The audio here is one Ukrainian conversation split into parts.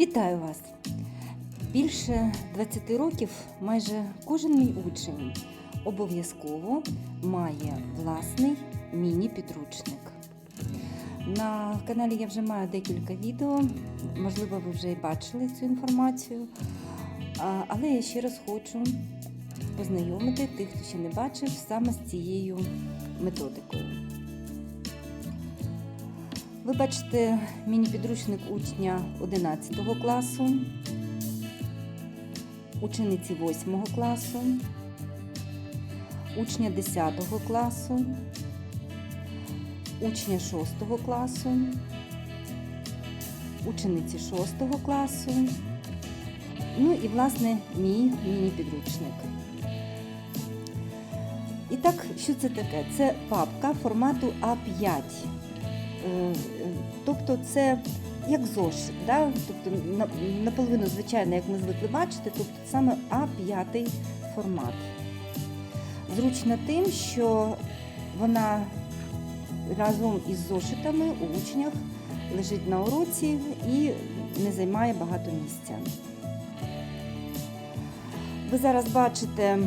Вітаю вас! Більше 20 років майже кожен мій учень обов'язково має власний міні-підручник. На каналі я вже маю декілька відео, можливо, ви вже і бачили цю інформацію. Але я ще раз хочу познайомити тих, хто ще не бачив, саме з цією методикою. Ви бачите міні-підручник учня 11 класу, учениці 8 класу, учня 10 класу, учня 6 класу, учениці 6 класу, ну і, власне, мій міні-підручник. І так, що це таке? Це папка формату А5. Е, Тобто це як зошит, да? тобто наполовину звичайно, як ми звикли бачити, тобто саме А5 формат. Зручна тим, що вона разом із зошитами у учнях лежить на уроці і не займає багато місця. Ви зараз бачите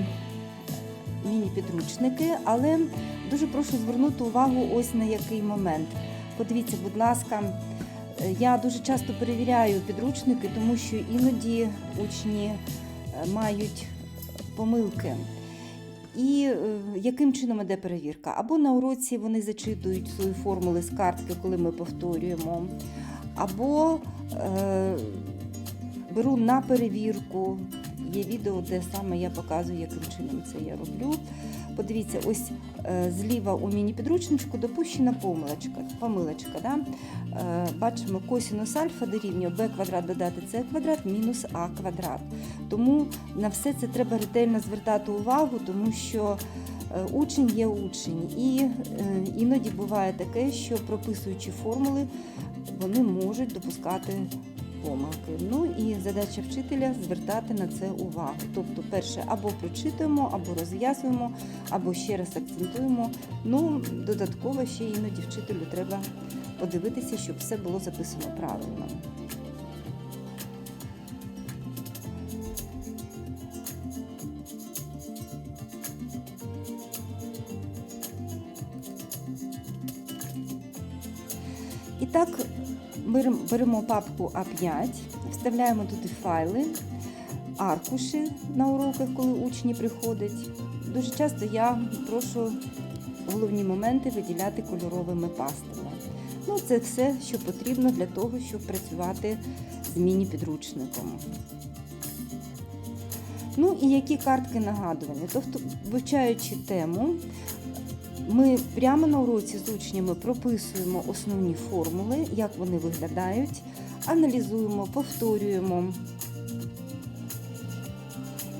міні-підручники, але дуже прошу звернути увагу ось на який момент. Подивіться, будь ласка, е, я дуже часто перевіряю підручники, тому що іноді учні е, мають помилки. І е, яким чином іде перевірка? Або на уроці вони зачитують свої формули з картки, коли ми повторюємо, або е, беру на перевірку. Є відео, де саме я показую, яким чином це я роблю. Подивіться, ось е, зліва у міні-підручничку допущена помилочка. помилочка да? е, бачимо, косінус альфа дорівнює b квадрат додати c квадрат мінус а квадрат. Тому на все це треба ретельно звертати увагу, тому що е, учень є учень. І іноді буває таке, що прописуючи формули, вони можуть допускати помилки. Ну і задача вчителя звертати на це увагу. Тобто, перше, або прочитуємо, або розв'язуємо, або ще раз акцентуємо. Ну, додатково ще іноді вчителю треба подивитися, щоб все було записано правильно. І так, беремо, папку А5, вставляємо туди файли, аркуші на уроках, коли учні приходять. Дуже часто я прошу головні моменти виділяти кольоровими пастами. Ну, це все, що потрібно для того, щоб працювати з міні-підручником. Ну і які картки нагадування? Тобто, вивчаючи тему, ми прямо на уроці з учнями прописуємо основні формули, як вони виглядають, аналізуємо, повторюємо.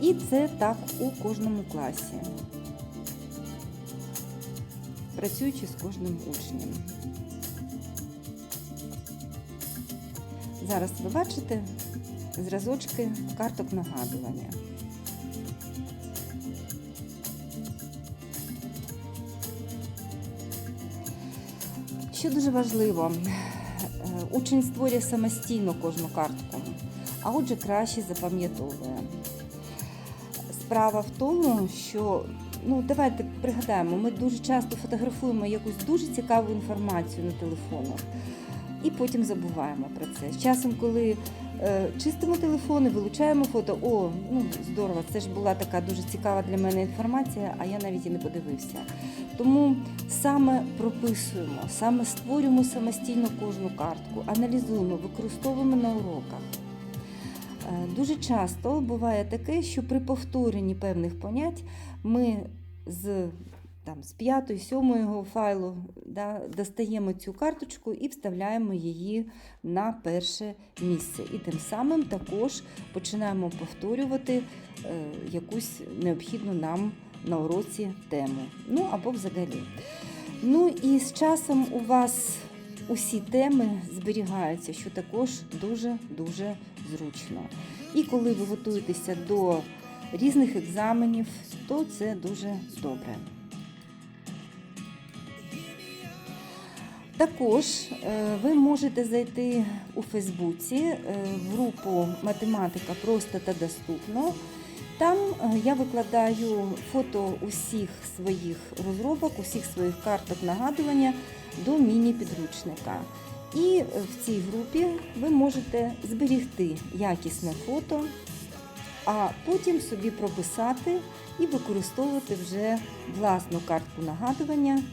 І це так у кожному класі, працюючи з кожним учнем. Зараз ви бачите зразочки карток нагадування. Що дуже важливо, е, учень створює самостійно кожну картку, а отже краще запам'ятовує. Справа в тому, що ну давайте пригадаємо, ми дуже часто фотографуємо якусь дуже цікаву інформацію на телефонах і потім забуваємо про це. Часом, коли чистимо телефони, вилучаємо фото, о, ну здорово, це ж була така дуже цікава для мене інформація, а я навіть і не подивився. Тому саме прописуємо, саме створюємо самостійно кожну картку, аналізуємо, використовуємо на уроках. Е, Дуже часто буває таке, що при повторенні певних понять ми з там, з 5-7 файлу да, достаємо цю карточку і вставляємо її на перше місце. І тим самим також починаємо повторювати е, якусь необхідну нам на уроці тему. Ну або взагалі. Ну і з часом у вас усі теми зберігаються, що також дуже-дуже зручно. І коли ви готуєтеся до різних екзаменів, то це дуже добре. Також е, ви можете зайти у Фейсбуці е, в групу Математика просто та доступно. Там е, я викладаю фото усіх своїх розробок, усіх своїх карток нагадування до міні-підручника. І в цій групі ви можете зберігти якісне фото, а потім собі прописати і використовувати вже власну картку нагадування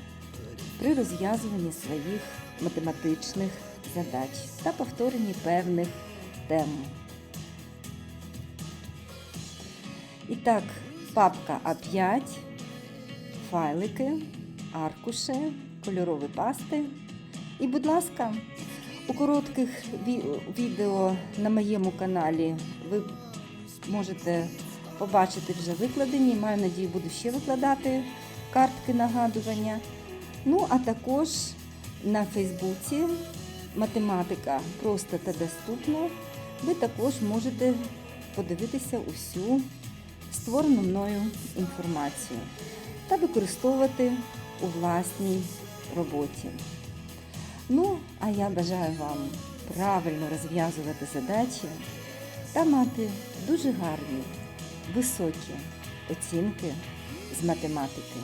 при розв'язуванні своїх математичних задач та повторенні певних тем. І так, папка А5, файлики, аркуші, кольорові пасти. І, будь ласка, у коротких відео на моєму каналі ви можете побачити вже викладені. Маю надію, буду ще викладати картки нагадування. Ну, а також на Фейсбуці математика просто та доступно. Ви також можете подивитися усю створену мною інформацію та використовувати у власній роботі. Ну, а я бажаю вам правильно розв'язувати задачі та мати дуже гарні, високі оцінки з математики.